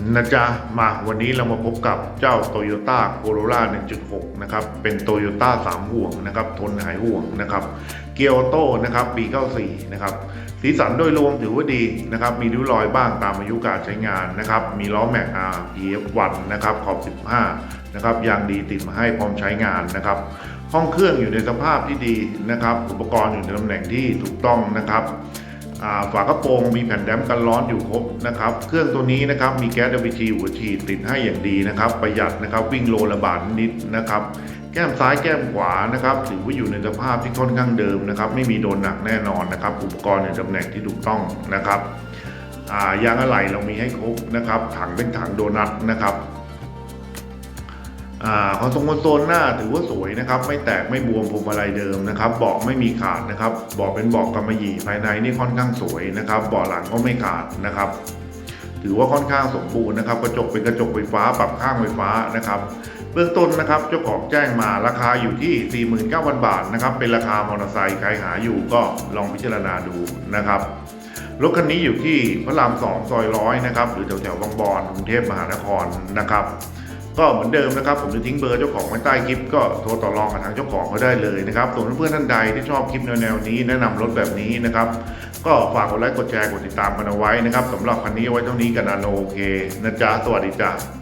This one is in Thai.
นะจ๊ะมาวันนี้เรามาพบกับเจ้า Toyota Corolla 1.6 นะครับ เป็น Toyota 3 ห่วงนะครับ ทนหายห่วงนะครับ เกียร์ออโต้นะครับ ปี 94 นะครับ สีสันโดยรวมถือว่าดีนะครับ มีริ้วรอยบ้างตามอายุการใช้งานนะครับ มีล้อแม็ก RPF1 นะครับ ขอบ 15 นะครับ ยางดีติดมาให้พร้อมใช้งานนะครับ ห้องเครื่องอยู่ในสภาพที่ดีนะครับ อุปกรณ์อยู่ในตำแหน่งที่ถูกต้องนะครับ ฝากระโปรงมีแผ่นแดมกันร้อนอยู่ครบนะครับ เครื่องตัวนี้นะครับมีแก๊ส LPG หัวฉีดติดให้อย่างดีนะครับ ประหยัดนะครับวิ่งโลละบาทนิดนะครับแก้มซ้ายแก้มขวานะครับถือว่าอยู่ในสภาพที่ค่อนข้างเดิมนะครับ ไม่มีโดนหนักแน่นอนนะครับ อุปกรณ์ในตำแหน่งที่ถูกต้องนะครับยางอะไหล่เรามีให้ครบนะครับ ถังเป็นถังโดนัทนะครับ คอนโซลคอนโซลหน้าถือว่าสวยนะครับ ไม่แตกไม่บวมพวงมาลัยเดิมนะครับเบาะไม่มีขาดนะครับเบาะเป็นเบาะกำมะหยี่ภายในนี่ค่อนข้างสวยนะครับเบาะหลังก็ไม่ขาดนะครับ ถือว่าค่อนข้างสมบูรณ์นะครับ กระจกเป็นกระจกไฟฟ้าปรับข้างไฟฟ้านะครับ เบื้องต้นนะครับเจ้าของแจ้งมาราคาอยู่ที่ 49,000 บาทนะครับเป็นราคามอเตอร์ไซค์ใครหาอยู่ก็ลองพิจารณาดูนะครับรถคันนี้อยู่ที่พระรามสองซอยร้อยนะครับหรือแถวแถวๆบางบอนกรุงเทพมหานครนะครับ ก็เหมือนเดิมนะครับ ผมจะทิ้งเบอร์เจ้าของไว้ใต้คลิปก็โทรต่อรองกับทางเจ้าของเขาได้เลยนะครับส่วนเพื่อนท่านใดที่ชอบคลิปแนวๆนี้แนะนำรถแบบนี้นะครับ ก็ฝากกดไลค์กดแชร์กดติดตามกันเอาไว้นะครับสำหรับคันนี้ไว้เท่านี้กันนาโนโอเคนะจ๊ะสวัสดีจ้ะ